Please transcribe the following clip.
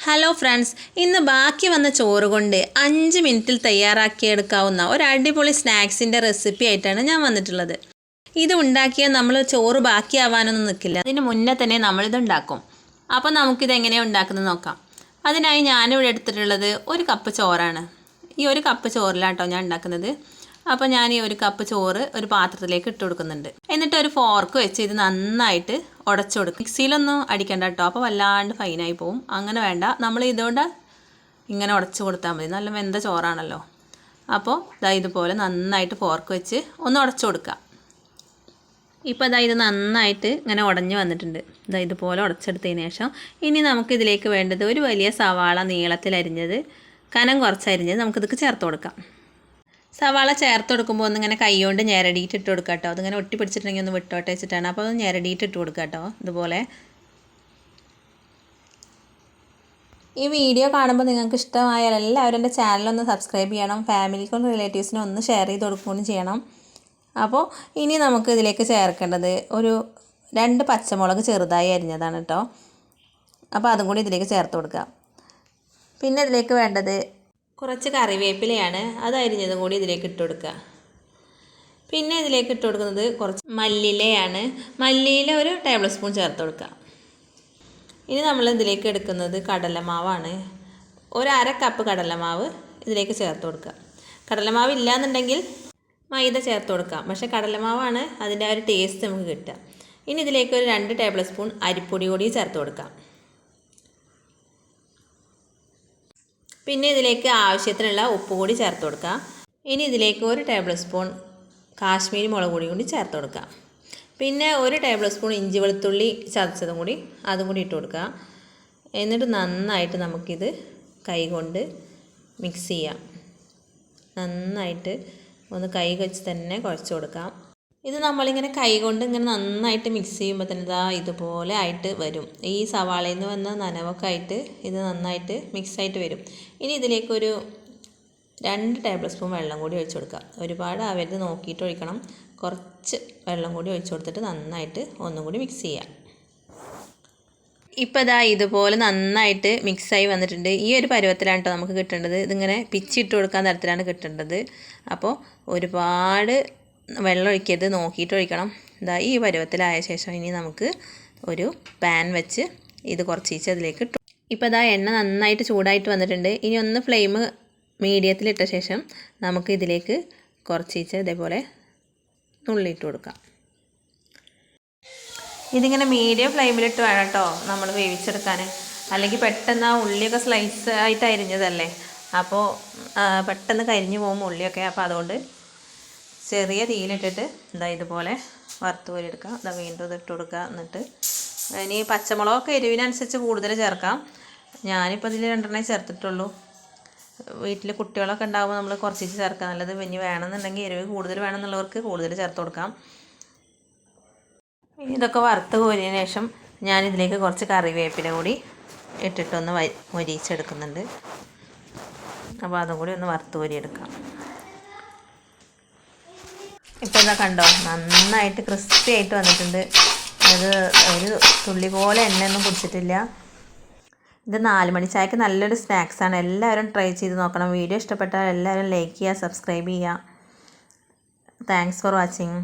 Hello friends ഇന്ന് ബാക്കി വന്ന ചോറ് കൊണ്ട് അഞ്ച് മിനിറ്റിൽ തയ്യാറാക്കിയെടുക്കാവുന്ന ഒരു അടിപൊളി സ്നാക്സിന്റെ റെസിപ്പി ആയിട്ടാണ് ഞാൻ വന്നിട്ടുള്ളത്. ഇത് ഉണ്ടാക്കിയാൽ നമ്മൾ ചോറ് ബാക്കിയാവാനൊന്നും നിൽക്കില്ല അതിന് മുന്നേ തന്നെ നമ്മളിത് ഉണ്ടാക്കും. അപ്പോൾ നമുക്കിത് എങ്ങനെയാണ് ഉണ്ടാക്കുന്നത് നോക്കാം. അതിനായി ഞാനിവിടെ എടുത്തിട്ടുള്ളത് ഒരു കപ്പ് ചോറാണ്. ഈ ഒരു കപ്പ് ചോറിലാട്ടോ ഞാൻ ഉണ്ടാക്കുന്നത്. അപ്പോൾ ഞാൻ ഈ ഒരു കപ്പ് ചോറ് ഒരു പാത്രത്തിലേക്ക് ഇട്ട് കൊടുക്കുന്നുണ്ട്. എന്നിട്ട് ഒരു ഫോർക്ക് വെച്ച് ഇത് നന്നായിട്ട് ഉടച്ചു കൊടുക്കും മിക്സിയിലൊന്നും അടിക്കണ്ട കേട്ടോ അപ്പോൾ വല്ലാണ്ട് ഫൈനായി പോവും. അങ്ങനെ വേണ്ട. നമ്മൾ ഇതുകൊണ്ട് ഇങ്ങനെ ഉടച്ചു കൊടുത്താൽ മതി. നല്ല വെന്ത ചോറാണല്ലോ. അപ്പോൾ ഇതാ ഇതുപോലെ നന്നായിട്ട് ഫോർക്ക് വെച്ച് ഒന്ന് ഉടച്ചു കൊടുക്കുക ഇപ്പോൾ ഇതാ ഇത് നന്നായിട്ട് ഇങ്ങനെ ഉടഞ്ഞു വന്നിട്ടുണ്ട്. ഇതാ ഇതുപോലെ ഉടച്ചെടുത്തതിന് ശേഷം ഇനി നമുക്കിതിലേക്ക് വേണ്ടത് ഒരു വലിയ സവാള നീളത്തിൽ അരിഞ്ഞത് കനം കുറച്ചരിഞ്ഞത് നമുക്കിതൊക്കെ ചേർത്ത് കൊടുക്കാം. സവാള ചേർത്ത് കൊടുക്കുമ്പോൾ ഒന്നിങ്ങനെ കൈകൊണ്ട് ഞെരടിയിട്ട് ഇട്ട് കൊടുക്കുക കേട്ടോ അതിങ്ങനെ ഒട്ടി പിടിച്ചിട്ടുണ്ടെങ്കിൽ ഒന്ന് വിട്ടോട്ടെ വെച്ചിട്ടാണ്. അപ്പോൾ അത് ഞെരടിയിട്ട് ഇട്ട് കൊടുക്കുക കേട്ടോ ഇതുപോലെ. ഈ വീഡിയോ കാണുമ്പോൾ നിങ്ങൾക്ക് ഇഷ്ടമായാൽ എല്ലാവരും എന്റെ ചാനലൊന്ന് സബ്സ്ക്രൈബ് ചെയ്യണം. ഫാമിലിക്കും റിലേറ്റീവ്സിനും ഒന്ന് ഷെയർ ചെയ്ത് കൊടുക്കുകയും ചെയ്യണം. അപ്പോൾ ഇനി നമുക്ക് ഇതിലേക്ക് ചേർക്കേണ്ടത് ഒരു രണ്ട് പച്ചമുളക് ചെറുതായി അരിഞ്ഞതാണ് കേട്ടോ അപ്പോൾ അതും കൂടി ഇതിലേക്ക് ചേർത്ത് കൊടുക്കുക പിന്നെ ഇതിലേക്ക് വേണ്ടത് കുറച്ച് കറിവേപ്പിലയാണ് അത് അരിഞ്ഞതും കൂടി ഇതിലേക്ക് ഇട്ട് കൊടുക്കുക. പിന്നെ ഇതിലേക്ക് ഇട്ട് കൊടുക്കുന്നത് കുറച്ച് മല്ലിയിലയാണ്. മല്ലിയില ഒരു ടേബിൾ സ്പൂൺ ചേർത്ത് കൊടുക്കുക. ഇനി നമ്മൾ ഇതിലേക്ക് എടുക്കുന്നത് കടലമാവാണ്. ഒരു അര കപ്പ് കടലമാവ് ഇതിലേക്ക് ചേർത്ത് കൊടുക്കുക. കടലമാവ് ഇല്ലയെന്നുണ്ടെങ്കിൽ മൈദ ചേർത്ത് കൊടുക്കാം. പക്ഷേ കടലമാവാണ് അതിന്റെ ആ ഒരു ടേസ്റ്റ് നമുക്ക് കിട്ടുക. ഇനി ഇതിലേക്ക് ഒരു രണ്ട് ടേബിൾ സ്പൂൺ അരിപ്പൊടി കൂടി ചേർത്ത് കൊടുക്കാം. പിന്നെ ഇതിലേക്ക് ആവശ്യത്തിനുള്ള ഉപ്പ് കൂടി ചേർത്ത് കൊടുക്കുക. ഇനി ഇതിലേക്ക് ഒരു ടേബിൾ സ്പൂൺ കാശ്മീരി മുളക് പൊടി കൂടി ചേർത്ത് കൊടുക്കുക. പിന്നെ ഒരു ടേബിൾ സ്പൂൺ ഇഞ്ചി വെളുത്തുള്ളി ചതച്ചതും കൂടി അതും കൂടി ഇട്ട് കൊടുക്കുക. എന്നിട്ട് നന്നായിട്ട് നമുക്കിത് കൈകൊണ്ട് മിക്സ് ചെയ്യാം. നന്നായിട്ട് ഒന്ന് കൈ വെച്ച് തന്നെ കുഴച്ച് കൊടുക്കാം. ഇത് നമ്മളിങ്ങനെ കൈ കൊണ്ട് ഇങ്ങനെ നന്നായിട്ട് മിക്സ് ചെയ്യുമ്പോൾ തന്നെ ഇതാ ഇതുപോലെ ആയിട്ട് വരും. ഈ സവാളയിൽ നിന്ന് വന്ന നനവൊക്കെ ആയിട്ട് ഇത് നന്നായിട്ട് മിക്സ് ആയിട്ട് വരും. ഇനി ഇതിലേക്കൊരു രണ്ട് ടേബിൾ സ്പൂൺ വെള്ളം കൂടി ഒഴിച്ചു കൊടുക്കുക. ഒരുപാട് ആവരുത് നോക്കിയിട്ട് ഒഴിക്കണം. കുറച്ച് വെള്ളം കൂടി ഒഴിച്ചു കൊടുത്തിട്ട് നന്നായിട്ട് ഒന്നും കൂടി മിക്സ് ചെയ്യാം ഇപ്പോൾ ഇതാ ഇതുപോലെ നന്നായിട്ട് മിക്സായി വന്നിട്ടുണ്ട്. ഈ ഒരു പരുവത്തിലാണ് കേട്ടോ നമുക്ക് കിട്ടേണ്ടത്. ഇതിങ്ങനെ പിച്ചിട്ട് കൊടുക്കാൻ തരത്തിലാണ് കിട്ടേണ്ടത്. അപ്പോൾ ഒരുപാട് വെള്ളം ഒഴിക്കരുത് നോക്കിയിട്ട് ഒഴിക്കണം ഇതാ ഈ പരുവത്തിലായ ശേഷം ഇനി നമുക്ക് ഒരു പാൻ വെച്ച് ഇത് കുറച്ച് ഈച്ച് അതിലേക്ക് ഇട്ടു. ഇപ്പോൾ ഇതാ എണ്ണ നന്നായിട്ട് ചൂടായിട്ട് വന്നിട്ടുണ്ട്. ഇനി ഒന്ന് ഫ്ലെയിം മീഡിയത്തിലിട്ട ശേഷം നമുക്ക് ഇതിലേക്ക് കുറച്ച് ഈച്ച് ഇതേപോലെ നുള്ളിയിട്ട് കൊടുക്കാം. ഇതിങ്ങനെ മീഡിയം ഫ്ലെയിമിലിട്ട് വേണം കേട്ടോ നമ്മൾ വേവിച്ചെടുക്കാൻ അല്ലെങ്കിൽ പെട്ടെന്ന് ആ ഉള്ളിയൊക്കെ സ്ലൈസ് ആയിട്ട് അരിഞ്ഞതല്ലേ? അപ്പോൾ പെട്ടെന്ന് കരിഞ്ഞു പോകും ഉള്ളിയൊക്കെ. അപ്പോൾ അതുകൊണ്ട് ചെറിയ തീയിലിട്ടിട്ട് ഇതാ ഇതുപോലെ വറുത്ത് കോരിയെടുക്കുക ഇതാ വീണ്ടും ഇതിട്ട് കൊടുക്കുക. എന്നിട്ട് ഇനി പച്ചമുളകൊക്കെ എരിവിനനുസരിച്ച് കൂടുതൽ ചേർക്കാം. ഞാനിപ്പോൾ ഇതിൽ രണ്ടെണ്ണേ ചേർത്തിട്ടുള്ളൂ. വീട്ടിൽ കുട്ടികളൊക്കെ ഉണ്ടാകുമ്പോൾ നമ്മൾ കുറച്ച് ചേർക്കാം. നല്ലത് ഇനി വേണമെന്നുണ്ടെങ്കിൽ എരിവ് കൂടുതൽ വേണമെന്നുള്ളവർക്ക് കൂടുതൽ ചേർത്ത് കൊടുക്കാം. ഇതൊക്കെ വറുത്ത് കോരിയതിന് ശേഷം ഞാൻ ഇതിലേക്ക് കുറച്ച് കറിവേപ്പില കൂടി ഇട്ടിട്ടൊന്ന് മൊരിയിച്ചെടുക്കുന്നുണ്ട്. അപ്പോൾ അതും കൂടി ഒന്ന് വറുത്ത് കോരിയെടുക്കാം. ഇപ്പോൾ ഇതാ കണ്ടോ? നന്നായിട്ട് ക്രിസ്പി ആയിട്ട് വന്നിട്ടുണ്ട്. അത് ഒരു തുള്ളി പോലെ എണ്ണയൊന്നും കുടിച്ചിട്ടില്ല. ഇത് നാല് മണി ചായക്ക് നല്ലൊരു സ്നാക്സാണ് എല്ലാവരും ട്രൈ ചെയ്ത് നോക്കണം. വീഡിയോ ഇഷ്ടപ്പെട്ടാൽ എല്ലാവരും ലൈക്ക് ചെയ്യുക സബ്സ്ക്രൈബ് ചെയ്യുക. Thanks for watching